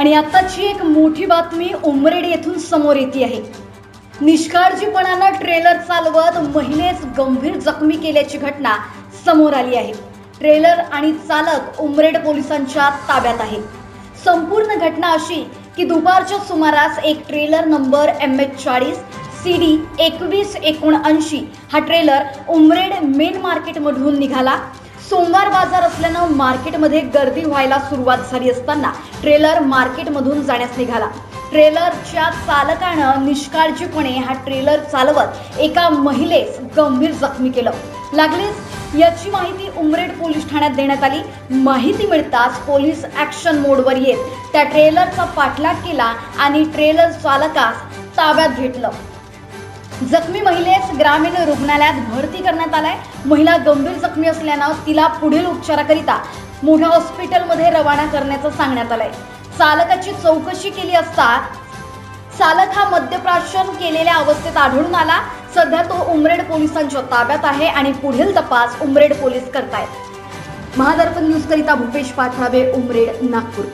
आणि आत्ताची एक मोठी बातमी उमरेड येथून समोर येते आहे. निष्काळजीपणानं ट्रेलर चालवत महिलेस गंभीर जखमी केल्याची घटना समोर आली आहे. ट्रेलर आणि चालक उमरेड पोलिसांच्या ताब्यात आहे. संपूर्ण घटना अशी की दुपारच्या सुमारास एक ट्रेलर नंबर एम एच चाळीस सी डी एकवीस एकोणऐंशी हा ट्रेलर उमरेड मेन मार्केटमधून निघाला. सोमवार बाजार असल्यानं मार्केटमध्ये गर्दी व्हायला सुरुवात झाली असताना ट्रेलर मार्केटमधून जाण्यास निघाला. ट्रेलरच्या चालकानं निष्काळजीपणे हा ट्रेलर चालवत एका महिलेस गंभीर जखमी केलं. लागलीच याची माहिती उमरेड पोलीस ठाण्यात देण्यात आली. माहिती मिळताच पोलीस ॲक्शन मोडवर येत त्या ट्रेलरचा पाठलाग केला आणि ट्रेलर चालकास ताब्यात घेतलं. जखमी महिलेस ग्रामीण रुग्णालयात भरती करण्यात आलाय. महिला गंभीर जखमी असल्यानं तिला पुढील उपचाराकरिता मोठ्या हॉस्पिटलमध्ये रवाना करण्याचं सांगण्यात आलंय. चालकाची चौकशी केली असता चालक हा मद्यप्राशन केलेल्या अवस्थेत आढळून आला. सध्या तो उमरेड पोलिसांच्या ताब्यात आहे आणि पुढील तपास उमरेड पोलीस करतायत. महादर्पण न्यूज करिता भूपेश पाथराबे उमरेड नागपूर.